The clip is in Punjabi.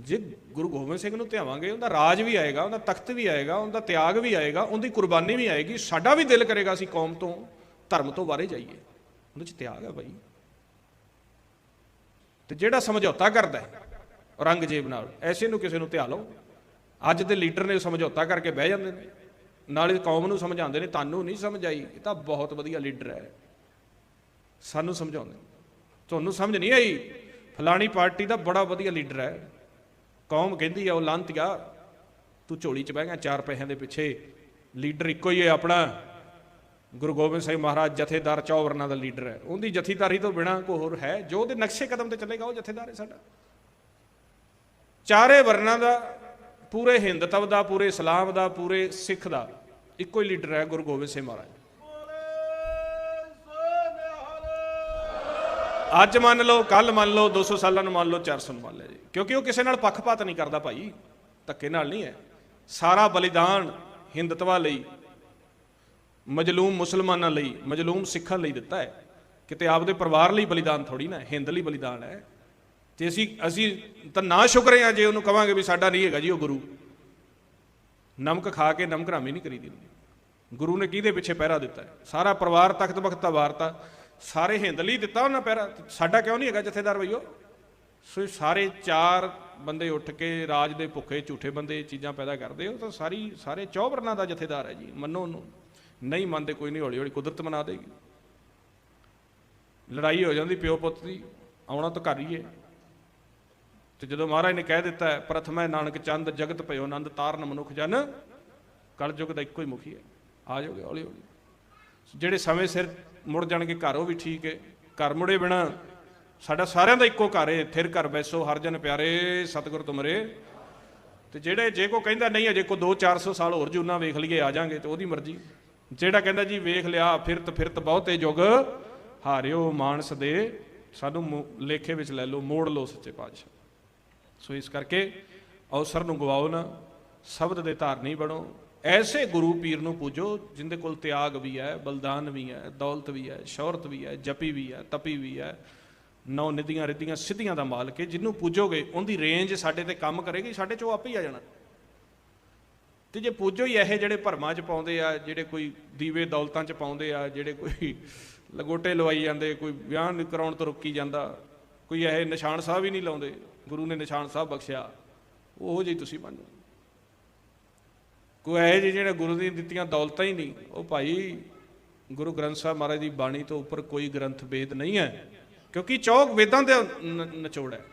ਜੇ ਗੁਰੂ ਗੋਬਿੰਦ ਸਿੰਘ ਨੂੰ ਧਿਆਵਾਂਗੇ, ਉਹਦਾ ਰਾਜ ਵੀ ਆਏਗਾ, ਉਹਦਾ ਤਖਤ ਵੀ ਆਏਗਾ, ਉਹਦਾ ਤਿਆਗ ਵੀ ਆਏਗਾ, ਉਹਦੀ ਕੁਰਬਾਨੀ ਵੀ ਆਏਗੀ, ਸਾਡਾ ਵੀ ਦਿਲ ਕਰੇਗਾ ਅਸੀਂ ਕੌਮ ਤੋਂ, ਧਰਮ ਤੋਂ ਬਾਹਰੇ ਜਾਈਏ। ਉਹਦੇ ਚ ਤਿਆਗ ਹੈ ਬਾਈ। ਤੇ ਜਿਹੜਾ ਸਮਝੌਤਾ ਕਰਦਾ ਔਰੰਗਜ਼ੇਬ ਨਾਲ, ਐਸੇ ਨੂੰ ਕਿਸੇ ਨੂੰ ਧਿਆ ਲਓ। ਅੱਜ ਦੇ ਲੀਡਰ ਨੇ ਸਮਝੌਤਾ ਕਰਕੇ ਬਹਿ ਜਾਂਦੇ ਨੇ। ਨਾਲੇ ਕੌਮ ਨੂੰ ਸਮਝਾਉਂਦੇ ਨੇ, ਤੁਹਾਨੂੰ ਨਹੀਂ ਸਮਝ ਆਈ, ਇਹ ਤਾਂ ਬਹੁਤ ਵਧੀਆ ਲੀਡਰ ਹੈ। ਸਾਨੂੰ ਸਮਝਾਉਂਦੇ ਤੁਹਾਨੂੰ ਸਮਝ ਨਹੀਂ ਆਈ? ਫਲਾਣੀ ਪਾਰਟੀ ਦਾ ਬੜਾ ਵਧੀਆ ਲੀਡਰ ਹੈ। ਕੌਮ ਕਹਿੰਦੀ ਆ, ਉਹ ਲਾਂਤੀਆ ਤੂੰ ਝੋਲੀ 'ਚ ਬਹਿ ਗਿਆ, ਚਾਰ ਪੈਸਿਆਂ ਦੇ ਪਿੱਛੇ। ਲੀਡਰ ਇੱਕੋ ਹੀ ਹੈ ਆਪਣਾ। ਗੁਰੂ ਗੋਬਿੰਦ ਸਿੰਘ ਮਹਾਰਾਜ ਜਥੇਦਾਰ ਚੌਵਰਨਾ ਦਾ ਲੀਡਰ ਹੈ। ਉਹਦੀ ਜਥੇਦਾਰੀ ਤੋਂ ਬਿਨਾ ਕੋਈ ਹੋਰ ਹੈ। ਜੋ ਉਹਦੇ ਨਕਸ਼ੇ ਕਦਮ ਤੇ ਚੱਲੇਗਾ, ਉਹ ਜਥੇਦਾਰ ਹੈ ਸਾਡਾ। ਚਾਰੇ ਵਰਨਾਂ ਦਾ, ਪੂਰੇ ਹਿੰਦਤਵ ਦਾ, ਪੂਰੇ ਇਸਲਾਮ ਦਾ, ਪੂਰੇ ਸਿੱਖ ਦਾ ਇੱਕੋ ਹੀ ਲੀਡਰ ਹੈ ਗੁਰੂ ਗੋਬਿੰਦ ਸਿੰਘ ਮਹਾਰਾਜ। ਅੱਜ ਮੰਨ ਲਓ, ਕੱਲ ਮੰਨ ਲਓ 200 ਸਾਲਾਂ ਨੂੰ ਮੰਨ ਲਓ 400 ਨੂੰ ਮੰਨ ਲਿਆ ਜੀ। ਕਿਉਂਕਿ ਉਹ ਕਿਸੇ ਨਾਲ ਪੱਖਪਾਤ ਨਹੀਂ ਕਰਦਾ ਭਾਈ। ਧੱਕੇ ਨਾਲ ਨਹੀਂ ਹੈ। ਸਾਰਾ ਬਲੀਦਾਨ ਹਿੰਦਤਵਾ ਲਈ, ਮਜਲੂਮ ਮੁਸਲਮਾਨਾਂ ਲਈ, ਮਜਲੂਮ ਸਿੱਖਾਂ ਲਈ ਦਿੱਤਾ ਹੈ। ਕਿਤੇ ਆਪਦੇ ਪਰਿਵਾਰ ਲਈ ਬਲੀਦਾਨ ਥੋੜੀ ਨਾ ਹਿੰਦ ਲਈ ਬਲੀਦਾਨ ਹੈ। ਤੇ ਅਸੀਂ ਅਸੀਂ ਤਾਂ ਨਾ ਸ਼ੁਕਰੇ ਹਾਂ ਜੇ ਉਹਨੂੰ ਕਵਾਂਗੇ ਵੀ ਸਾਡਾ ਨਹੀਂ ਹੈਗਾ ਜੀ ਉਹ ਗੁਰੂ। ਨਮਕ ਖਾ ਕੇ ਨਮਕ ਹਰਾਮੀ ਨਹੀਂ ਕਰੀਦੀ ਗੁਰੂ ਨੇ ਕਿਹਦੇ ਪਿੱਛੇ ਪਹਿਰਾ ਦਿੱਤਾ ਹੈ? ਸਾਰਾ ਪਰਿਵਾਰ ਤਖਤ ਬਖਤਾ ਵਾਰਤਾ। ਸਾਰੇ ਹਿੰਦ ਲਈ ਦਿੱਤਾ ਉਹਨਾਂ ਪਹਿਰਾ ਸਾਡਾ ਕਿਉਂ ਨਹੀਂ ਹੈਗਾ ਜਥੇਦਾਰ ਬਈਓ ਸੋ ਇਹ ਸਾਰੇ ਚਾਰ ਬੰਦੇ ਉੱਠ ਕੇ ਰਾਜ ਦੇ ਭੁੱਖੇ ਝੂਠੇ ਬੰਦੇ ਚੀਜ਼ਾਂ ਪੈਦਾ ਕਰਦੇ ਹੋ ਤਾਂ ਸਾਰੀ ਸਾਰੇ ਚੌਵਰਨਾ ਦਾ ਜਥੇਦਾਰ ਹੈ ਜੀ ਮੰਨੋ ਉਹਨੂੰ। ਨਹੀਂ ਮੰਨਦੇ ਕੋਈ ਨਹੀਂ ਹੌਲੀ ਹੌਲੀ ਕੁਦਰਤ ਮਨਾ ਦੇਗੀ। ਲੜਾਈ ਹੋ ਜਾਂਦੀ ਪਿਓ ਪੁੱਤ ਦੀ ਆਉਣਾ ਤਾਂ ਘਰ ਹੀ ਹੈ। ਤੇ ਜਦੋਂ ਮਹਾਰਾਜ ਨੇ ਕਹਿ ਦਿੱਤਾ ਹੈ, ਪ੍ਰਥਮੈ ਨਾਨਕ ਚੰਦ ਜਗਤ ਭਇਓ ਆਨੰਦ ਤਾਰਨ ਮਨੁੱਖ ਜਨ ਕਲਯੁਗ ਦਾ ਇੱਕੋ ਹੀ ਮੁਖੀ ਹੈ। ਆ ਜਾਓਗੇ ਹੌਲੀ ਹੌਲੀ ਜਿਹੜੇ ਸਮੇਂ ਸਿਰ ਮੁੜ ਜਾਣਗੇ, ਘਰ ਉਹ ਵੀ ਠੀਕ ਹੈ। ਘਰ ਮੁੜੇ ਬਿਨਾ ਸਾਡਾ ਸਾਰਿਆਂ ਦਾ ਇੱਕੋ ਘਰ ਹੈ। ਥਿਰ ਘਰ ਬੈਸੋ, ਹਰ ਜਨ ਪਿਆਰੇ, ਸਤਿਗੁਰ ਤੁਮਰੇ। ਤੇ ਜਿਹੜੇ ਜੇ ਕੋ ਕਹਿੰਦਾ ਨਹੀਂ, ਅਜੇ ਕੋ 2-400 ਸਾਲ ਹੋਰ ਜੂਨਾ ਵੇਖ ਲਈਏ, ਆ ਜਾਾਂਗੇ ਤੇ ਉਹਦੀ ਮਰਜ਼ੀ। ਜਿਹੜਾ ਕਹਿੰਦਾ ਜੀ ਵੇਖ ਲਿਆ, ਫਿਰਤ ਫਿਰਤ ਬਹੁਤੇ ਜੁਗ, ਹਾਰਿਓ ਮਾਨਸ ਦੇ, ਸਾਨੂੰ ਮੋ- ਲੇਖੇ ਵਿੱਚ ਲੈ ਲਓ, ਮੋੜ ਲਓ ਸੱਚੇ ਪਾਤਸ਼ਾਹ। ਸੋ ਇਸ ਕਰਕੇ ਅਵਸਰ ਨੂੰ ਗਵਾਓ ਨਾ, ਸ਼ਬਦ ਦੇ ਧਾਰਨੀ ਬਣੋ ਐਸੇ ਗੁਰੂ ਪੀਰ ਨੂੰ ਪੂਜੋ, ਜਿੰਦੇ ਕੋਲ ਤਿਆਗ ਵੀ ਹੈ, ਬਲਦਾਨ ਵੀ ਹੈ, ਦੌਲਤ ਵੀ ਹੈ, ਸ਼ੌਹਰਤ ਵੀ ਹੈ, ਜਪੀ ਵੀ ਹੈ, ਤਪੀ ਵੀ ਹੈ, ਨੌ ਨਿਧੀਆਂ ਰਿਧੀਆਂ ਸਿੱਧੀਆਂ ਦਾ ਮਾਲਕ ਹੈ, ਜਿਹਨੂੰ ਪੂਜੋਗੇ, ਉਹਦੀ ਰੇਂਜ ਸਾਡੇ ਤੇ ਕੰਮ ਕਰੇਗੀ, ਸਾਡੇ ਚੋਂ ਆਪੇ ਹੀ ਆ ਜਾਣਾ। ਤੇ ਜੇ ਪੂਜੋ ਹੀ ਇਹ ਜਿਹੜੇ ਭਰਮਾਂ 'ਚ ਪਾਉਂਦੇ ਆ, ਜਿਹੜੇ ਕੋਈ ਦੀਵੇ ਦੌਲਤਾਂ 'ਚ ਪਾਉਂਦੇ ਆ, ਜਿਹੜੇ ਕੋਈ ਲਗੋਟੇ ਲਵਾਈ ਜਾਂਦੇ, ਕੋਈ ਵਿਆਹ ਕਰਾਉਣ ਤੋਂ ਰੁਕੀ ਜਾਂਦਾ, ਕੋਈ ਇਹ ਨਿਸ਼ਾਨ ਸਾਹਿਬ ਹੀ ਨਹੀਂ ਲਾਉਂਦੇ, ਗੁਰੂ ਨੇ ਨਿਸ਼ਾਨ ਸਾਹਿਬ ਬਖਸ਼ਿਆ, ਉਹੋ ਜਿਹੀ ਤੁਸੀਂ ਬਣੋ ਕੋਈ ਇਹ ਜਿਹੇ ਜਿਹੜੇ ਗੁਰੂ ਦੀਆਂ ਦਿੱਤੀਆਂ ਦੌਲਤਾਂ ਹੀ ਨਹੀਂ, ਉਹ ਭਾਈ ਗੁਰੂ ਗ੍ਰੰਥ ਸਾਹਿਬ ਮਹਾਰਾਜ ਦੀ ਬਾਣੀ ਤੋਂ ਉੱਪਰ ਕੋਈ ਗ੍ਰੰਥ ਵੇਦ ਨਹੀਂ ਹੈ, ਕਿਉਂਕਿ ਚੌਕ ਵੇਦਾਂ ਦੇ ਨ- ਨਿਚੋੜ ਹੈ।